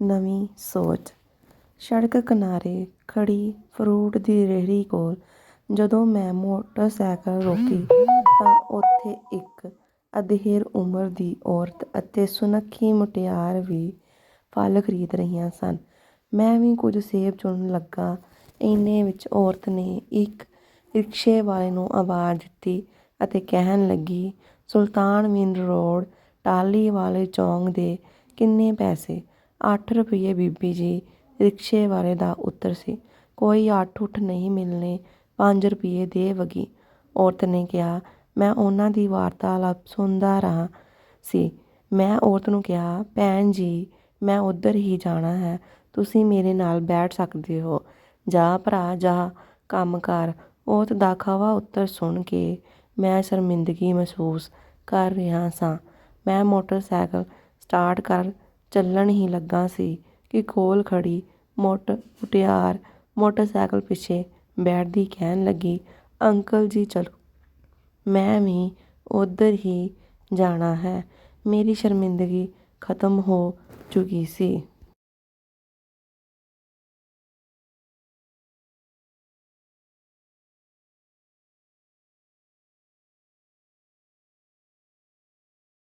ਨਵੀਂ ਸੋਚ। ਸੜਕ ਕਿਨਾਰੇ ਖੜ੍ਹੀ ਫਰੂਟ ਦੀ ਰੇਹੜੀ ਕੋਲ ਜਦੋਂ ਮੈਂ ਮੋਟਰਸਾਈਕਲ ਰੋਕੀ ਤਾਂ ਉੱਥੇ ਇੱਕ ਅਧੇੜ ਉਮਰ ਦੀ ਔਰਤ ਅਤੇ ਸੁਨੱਖੀ ਮੁਟਿਆਰ ਵੀ ਫਲ ਖਰੀਦ ਰਹੀਆਂ ਸਨ। ਮੈਂ ਵੀ ਕੁਝ ਸੇਬ ਚੁਣਨ ਲੱਗਾ। ਇੰਨੇ ਵਿੱਚ ਔਰਤ ਨੇ ਇੱਕ ਰਿਕਸ਼ੇ ਵਾਲੇ ਨੂੰ ਆਵਾਜ਼ ਦਿੱਤੀ ਅਤੇ ਕਹਿਣ ਲੱਗੀ ਸੁਲਤਾਨਵਿੰਡ ਰੋਡ, ਟਾਹਲੀ ਵਾਲੇ ਚੌਂਕ ਦੇ ਕਿੰਨੇ ਪੈਸੇ? ਅੱਠ ਰੁਪਈਏ ਬੀਬੀ ਜੀ, ਰਿਕਸ਼ੇ ਵਾਲੇ ਦਾ ਉੱਤਰ ਸੀ। ਕੋਈ ਅੱਠ ਉੱਠ ਨਹੀਂ ਮਿਲਣੇ, ਪੰਜ ਰੁਪਈਏ ਦੇ ਵਗੀ। ਔਰਤ ਨੇ ਕਿਹਾ, ਮੈਂ ਉਹਨਾਂ ਦੀ ਵਾਰਤਾਲਾਪ ਸੁਣਦਾ ਰਹਾ ਸੀ। ਮੈਂ ਔਰਤ ਨੂੰ ਕਿਹਾ, ਭੈਣ ਜੀ, ਮੈਂ ਉੱਧਰ ਹੀ ਜਾਣਾ ਹੈ। ਤੁਸੀਂ ਮੇਰੇ ਨਾਲ ਬੈਠ ਸਕਦੇ ਹੋ। ਜਾ ਭਰਾ, ਜਾ। ਕੰਮ ਕਰ। ਔਰਤ ਦਾ ਖਵਾ ਉੱਤਰ ਸੁਣ ਕੇ ਮੈਂ ਸ਼ਰਮਿੰਦਗੀ ਮਹਿਸੂਸ ਕਰ ਰਿਹਾ ਸਾਂ। ਮੈਂ ਮੋਟਰਸਾਈਕਲ ਸਟਾਰਟ ਕਰ ਚੱਲਣ ਹੀ ਲੱਗਾ ਸੀ ਕਿ ਕੋਲ ਖੜ੍ਹੀ ਮੋਟ, ਮੁਟਿਆਰ ਮੋਟਰਸਾਈਕਲ ਪਿੱਛੇ ਬੈਠਦੀ ਕਹਿਣ ਲੱਗੀ, ਅੰਕਲ ਜੀ, ਚਲੋ। ਮੈਂ ਵੀ ਉੱਧਰ ਹੀ ਜਾਣਾ ਹੈ। ਮੇਰੀ ਸ਼ਰਮਿੰਦਗੀ ਖਤਮ ਹੋ ਚੁੱਕੀ ਸੀ।